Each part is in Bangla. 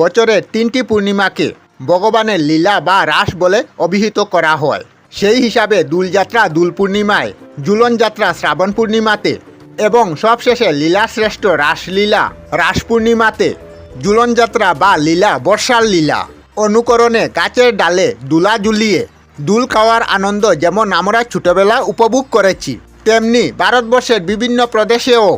বছরের তিনটি পূর্ণিমাকে ভগবানের লীলা বা রাস বলে অভিহিত করা হয়। সেই হিসাবে দুলযাত্রা দোল পূর্ণিমায় জুলন যাত্রা শ্রাবণ পূর্ণিমাতে এবং সবশেষে লীলাশ্রেষ্ঠ রাসলীলা রাস পূর্ণিমাতে জুলন যাত্রা বা লীলা বর্ষার লীলা অনুকরণে গাছের ডালে দুলা ঝুলিয়ে দুল খাওয়ার আনন্দ যেমন আমরা ছোটবেলা উপভোগ করেছি, তেমনি ভারতবর্ষের বিভিন্ন প্রদেশেও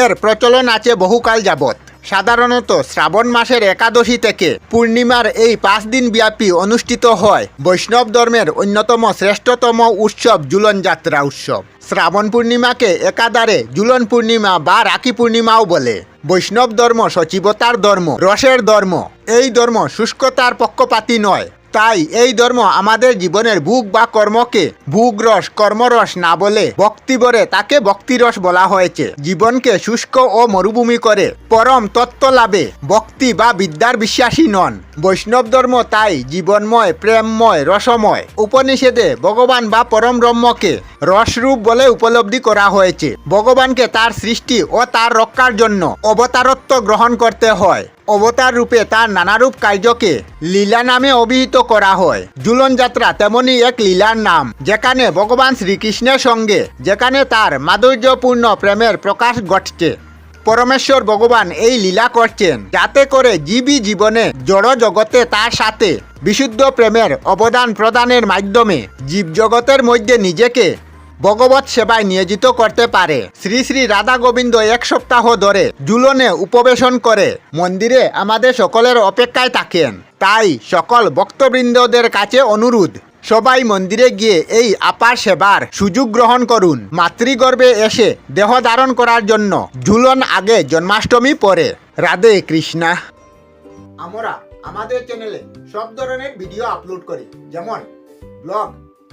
এর প্রচলন আছে বহুকাল যাবৎ। সাধারণত শ্রাবণ মাসের একাদশী থেকে পূর্ণিমার এই পাঁচ দিন ব্যাপী অনুষ্ঠিত হয়। বৈষ্ণব ধর্মের অন্যতম শ্রেষ্ঠতম উৎসব জুলন যাত্রা উৎসব। শ্রাবণ পূর্ণিমাকে একাধারে জুলন পূর্ণিমা বা রাখি পূর্ণিমাও বলে। বৈষ্ণব ধর্ম সচিবতার ধর্ম, রসের ধর্ম। এই ধর্ম শুষ্কতার পক্ষপাতি নয়। তাই এই ধর্ম আমাদের জীবনের ভোগ বা কর্মকে ভোগ রস, কর্মরস না বলে ভক্তি বলে তাকে ভক্তিরস বলা হয়েছে। জীবনকে শুষ্ক ও মরুভূমি করে পরম তত্ত্ব লাভে ভক্তি বা বিদ্যার বিশ্বাসী নন। বৈষ্ণব ধর্ম তাই জীবনময়, প্রেমময়, রসময়। উপনিষেদে ভগবান বা পরম ব্রহ্মকে রসরূপ বলে উপলব্ধি করা হয়েছে। ভগবানকে তার সৃষ্টি ও তার রক্ষার জন্য অবতারত্ব গ্রহণ করতে হয়। অবতার রূপে তার নানারূপ কার্যকে লীলা নামে অভিহিত করা হয়। জুলন যাত্রা তেমনি এক লীলার নাম, যেখানে ভগবান শ্রীকৃষ্ণের সঙ্গে, যেখানে তার মাধুর্যপূর্ণ প্রেমের প্রকাশ ঘটছে। পরমেশ্বর ভগবান এই লীলা করছেন, যাতে করে জীবী জীবনে জড় জগতে তার সাথে বিশুদ্ধ প্রেমের অবদান প্রদানের মাধ্যমে জীবজগতের মধ্যে নিজেকে ভগবত সেবায় নিয়োজিত করতে পারে। শ্রী শ্রী রাধা গোবিন্দ এক সপ্তাহ ধরে জুলনে উপবেশন করে। মন্দিরে আমাদের সকলের অপেক্ষায় থাকেন। তাই সকল ভক্তবৃন্দদের কাছে অনুরোধ, সবাই মন্দিরে গিয়ে এই আপার সেবার সুযোগ গ্রহণ করুন। মাতৃগর্ভে এসে দেহ ধারণ করার জন্য ঝুলন আগে জন্মাষ্টমী পরে। রাধে কৃষ্ণা। আমরা আমাদের চ্যানেলে সব ধরনের ভিডিও আপলোড করি। যেমন ব্লগ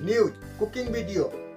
নিউজ কুকিং ভিডিও